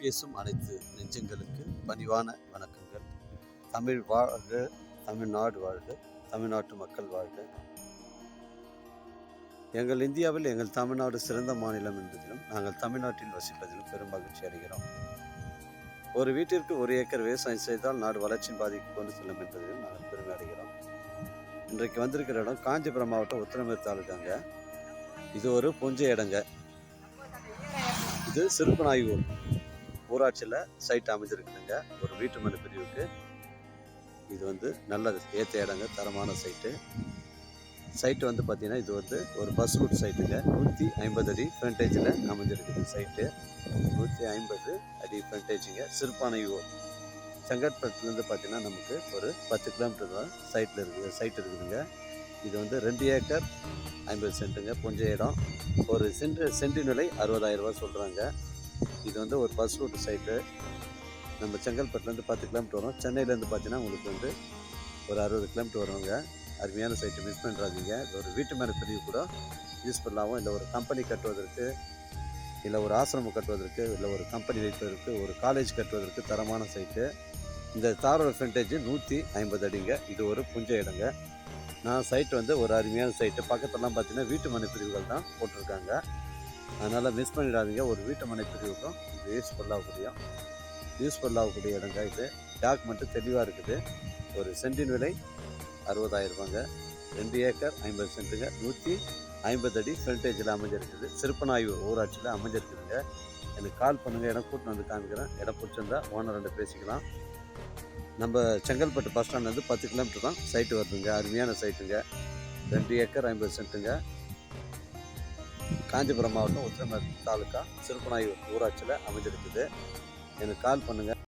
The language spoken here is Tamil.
பேசும் அனைத்து நெஞ்சங்களுக்கு பணிவான வணக்கங்கள். தமிழ் வாழ்க தமிழ்நாடு வாழ்க தமிழ்நாட்டு மக்கள் வாழ்க. எங்கள் இந்தியாவில் எங்கள் தமிழ்நாடு சிறந்த மாநிலம் என்பதிலும் நாங்கள் தமிழ்நாட்டில் வசிப்பதிலும் பெரும் மகிழ்ச்சி அடைகிறோம். ஒரு வீட்டிற்கு ஒரு ஏக்கர் விவசாயம் செய்தால் நாடு வளர்ச்சியின் பாதிக்கு கொண்டு செல்லும் என்பதிலும் நாங்கள் பெருமை அடைகிறோம். இன்றைக்கு வந்திருக்கிற இடம் காஞ்சிபுரம் மாவட்டம் உத்திரமேர் தாலுக்காங்க இது ஒரு புஞ்ச இடங்க இது சிறுப்பனாயூர் ஊராட்சியில் சைட் அமைஞ்சிருக்குதுங்க. ஒரு வீட்டு மனு பிரிவுக்கு. இது வந்து நல்ல ஏற்ற இடங்க தரமான சைட்டு சைட்டு வந்து பார்த்தீங்கன்னா இது வந்து ஒரு பஸ் ரூட் சைட்டுங்க நூற்றி ஐம்பது அடி ஃப்ரண்டேஜில் அமைஞ்சிருக்குது சைட்டு நூற்றி ஐம்பது அடி ஃப்ரண்டேஜுங்க யூ செங்கற்பட்டுலேருந்து பார்த்தீங்கன்னா நமக்கு ஒரு பத்து கிலோமீட்டர் தான் சைட்டில் இருக்குது. சைட் இருக்குதுங்க. இது வந்து ரெண்டு ஏக்கர் ஐம்பது சென்ட்டுங்க. கொஞ்சம் இடம். ஒரு சென்ட் சென்ட் நிலை அறுபதாயிரம் ரூபா சொல்கிறாங்க இது வந்து ஒரு பஸ் ரூட் சைட்டு நம்ம செங்கல்பட்டுலேருந்து பத்து கிலோமீட்டர் வரும். சென்னையிலேருந்து பார்த்தீங்கன்னா உங்களுக்கு வந்து ஒரு அறுபது கிலோமீட்டர் வருவாங்க அருமையான சைட்டு மிஸ் பண்ணுறாதீங்க இது ஒரு வீட்டு மேலே பிரிவு கூட. யூஸ் பண்ணலாமோ இல்லை ஒரு கம்பெனி கட்டுவதற்கு இல்லை ஒரு ஆசிரமம் கட்டுவதற்கு இல்லை ஒரு கம்பெனி வைப்பதற்கு ஒரு காலேஜ் கட்டுவதற்கு தரமான சைட்டு இந்த தாரோட ஃப்ரண்டேஜ் நூற்றி ஐம்பது அடிங்க. இது ஒரு புஞ்ச இடங்க. நான் சைட் வந்து ஒரு அருமையான சைட்டு பக்கத்தெல்லாம் பார்த்தீங்கன்னா வீட்டு மனை பிரிவுகள் தான் போட்டிருக்காங்க. அதனால் மிஸ் பண்ணிடாதீங்க. ஒரு வீட்டு மனை பிரிவுக்கும் இது யூஸ்ஃபுல் ஆகக்கூடிய யூஸ்ஃபுல் ஆகக்கூடிய இடங்க இது டாக்குமெண்ட்டு தெளிவாக இருக்குது. ஒரு சென்டின் விலை அறுபதாயிரம் ரூபாங்க. ரெண்டு ஏக்கர் ஐம்பது சென்ட்டுங்க. நூற்றி ஐம்பது அடி ஃப்ரண்டேஜில் அமைஞ்சிருக்குது. சிறுப்பனாயூர் ஊராட்சியில் அமைஞ்சிருக்குதுங்க. எனக்கு கால் பண்ணுங்கள் இடம் கூட்டின்னு வந்து காமிக்கிறேன். இடம் பிடிச்சிருந்தா ஓனர் ரெண்டு பேசிக்கலாம். நம்ம செங்கல்பட்டு பஸ் ஸ்டாண்ட்லேருந்து பத்து கிலோமீட்டர் தான் சைட்டு வருதுங்க. அருமையான சைட்டுங்க ரெண்டு ஏக்கர் ஐம்பது சென்ட்டுங்க. காஞ்சிபுரம் மாவட்டம் உத்திரமேர் தாலுக்கா சிறுப்பனாயூர் ஊராட்சியில் அமைஞ்சிருக்குது. எனக்கு கால் பண்ணுங்கள்